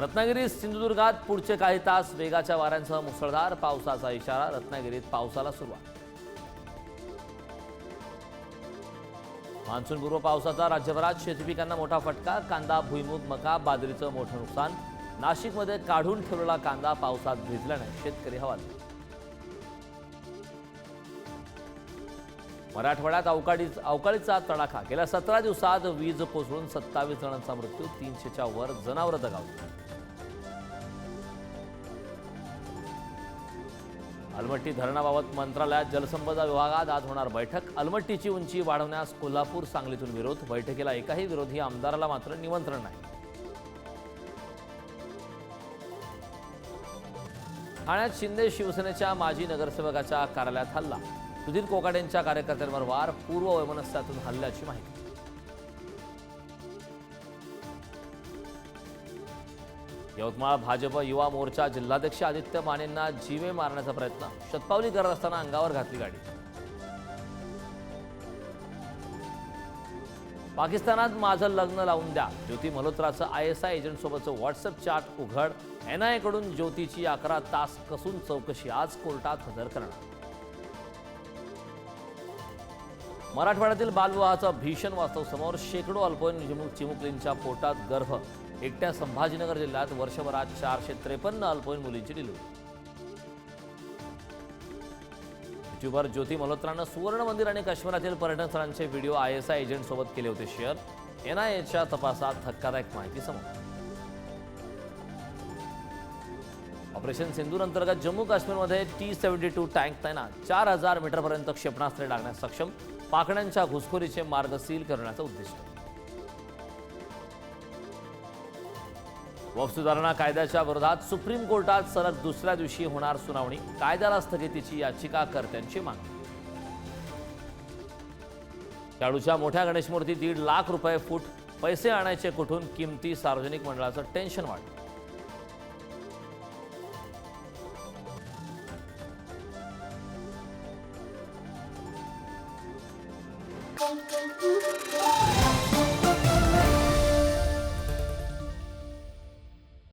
रत्नागिरी सिंधुदुर्गात पुढचे काही तास वेगाच्या वाऱ्यांसह मुसळधार पावसाचा इशारा रत्नागिरीत पावसाला सुरुवात. मान्सूनपूर्व पावसाचा राज्यभरात शेतीपिकांना मोठा फटका कांदा भुईमूग मका बाजरीचं मोठं नुकसान. नाशिकमध्ये काढून ठेवलेला कांदा पावसात भिजल्याने शेतकरी हवालदिल. मराठवाड्यात अवकाळी अवकाळीचा तडाखा. गेल्या सतरा दिवसात वीज कोसळून सत्तावीस जणांचा मृत्यू तीनशेच्या वर जनावरं दगावली. अलमट्टी धरणाबाबत मंत्रालयात जलसंपदा विभागात आज होणार बैठक. अलमट्टीची उंची वाढवण्यास कोल्हापूर सांगलीतून विरोध. बैठकीला एकाही विरोधी आमदाराला मात्र निमंत्रण नाही. ठाण्यात शिंदे शिवसेनेच्या माजी नगरसेवकाच्या कार्यालयात हल्ला. सुधीर कोकाटेंच्या कार्यकर्त्यांवर वार पूर्व वैमनस्यातून हल्ल्याची माहिती. यवतमाळ भाजप युवा मोर्चा जिल्हाध्यक्ष आदित्य मानेंना जीवे मारण्याचा प्रयत्न. शतपावली करत असताना अंगावर घातली गाडी. पाकिस्तानात माझं लग्न लावून द्या. ज्योती मल्होत्राचं आय एस आय एजंटसोबतचं व्हॉट्सअप चॅट उघड. एन आयकडून ज्योतीची अकरा तास कसून चौकशी. आज कोर्टात हजर करणार. मराठवाड्यातील बालविवाहाचा भीषण वास्तव समोर शेकडो अल्पवयीन चिमुक चिमुकलींच्या पोटात गर्भ. एकट्या संभाजीनगर जिल्ह्यात वर्षभरात चारशे त्रेपन्न अल्पवयीन मुलींची डिलिव्हरी. युट्यूबर ज्योती मल्होत्रानं सुवर्ण मंदिर आणि काश्मीरातील पर्यटन स्थळांचे व्हिडिओ आय एस आय एजंटसोबत केले होते शेअर. एन आय एच्या तपासात धक्कादायक माहिती समोर. ऑपरेशन सिंधूर अंतर्गत जम्मू काश्मीरमध्ये टी सेव्हन्टी टू टँक तैनात. चार हजार मीटरपर्यंत क्षेपणास्त्रे डागण्यास सक्षम. पाकड्यांच्या घुसखोरीचे मार्ग सील करण्याचं उद्दिष्ट. वफ सुधारणा कायद्याच्या विरोधात सुप्रीम कोर्टात सलग दुसऱ्या दिवशी होणार सुनावणी. कायद्याला स्थगितीची याचिकाकर्त्यांची मागणी. शाडूच्या मोठ्या गणेश मूर्ती दीड लाख रुपये फूट पैसे आणायचे कुठून? किमती सार्वजनिक मंडळाचं टेन्शन वाढलं. Música